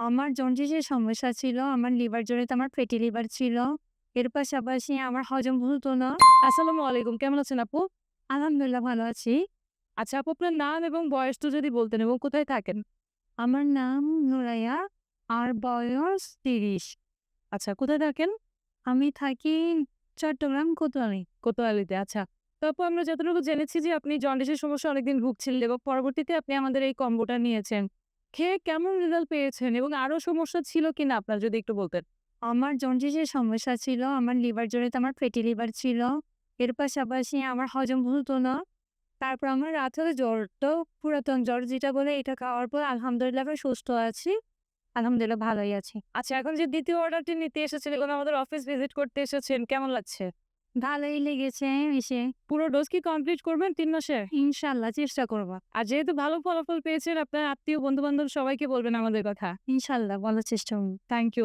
আমার জন্ডিসের সমস্যা ছিল। আমার লিভার জনিত আমার ফ্যাটি লিভার ছিল। এর পাশাপাশি আমার হজম হতো না। আসসালামু আলাইকুম। কেমন আছেন আপু? আলহামদুলিল্লাহ ভালো আছি। আচ্ছা আপু আপনার নাম এবং বয়সটা যদি বলতেন এবং কোথায় থাকেন? আমার নাম নুরাইয়া। আর বয়স ৩০। আচ্ছা কোথায় থাকেন? আমি থাকি চট্টগ্রাম কোতোয়ালি। কোতোয়ালিতে আচ্ছা। তো আপু আমরা যতটুকু জেনেছি যে আপনি জন্ডিসের সমস্যা অনেকদিন ভুগছিলেন এবং পরবর্তীতে আপনি আমাদের এই কম্বোটা নিয়েছেন। খেয়ে কেমন রেজাল্ট পেয়েছেন এবং আরও সমস্যা ছিল কিনা আপনার যদি একটু বলতেন? আমার জন্ডিসের সমস্যা ছিল। আমার লিভার জনিত আমার ফ্যাটি লিভার ছিল। এর পাশাপাশি আমার হজম হতো না। তারপর আমার রাতে জ্বরটাও পুরাতন জ্বর যেটা বলে এটা খাওয়ার পর আলহামদুলিল্লাহ আমি সুস্থ আছি। আলহামদুলিল্লাহ ভালোই আছি। আচ্ছা এখন যে দ্বিতীয় অর্ডারটি নিতে এসেছেন এবং আমাদের অফিস ভিজিট করতে এসেছেন কেমন লাগছে? ভালোই লেগেছে এসে। পুরো ডোজ কি কমপ্লিট করবেন তিন মাসে? ইনশাল্লাহ চেষ্টা করব আর যেহেতু ভালো ফলাফল পেয়েছেন আপনার আত্মীয় বন্ধু-বান্ধব সবাইকে বলবেন আমাদের কথা। ইনশাল্লাহ বলার চেষ্টা করব। Thank you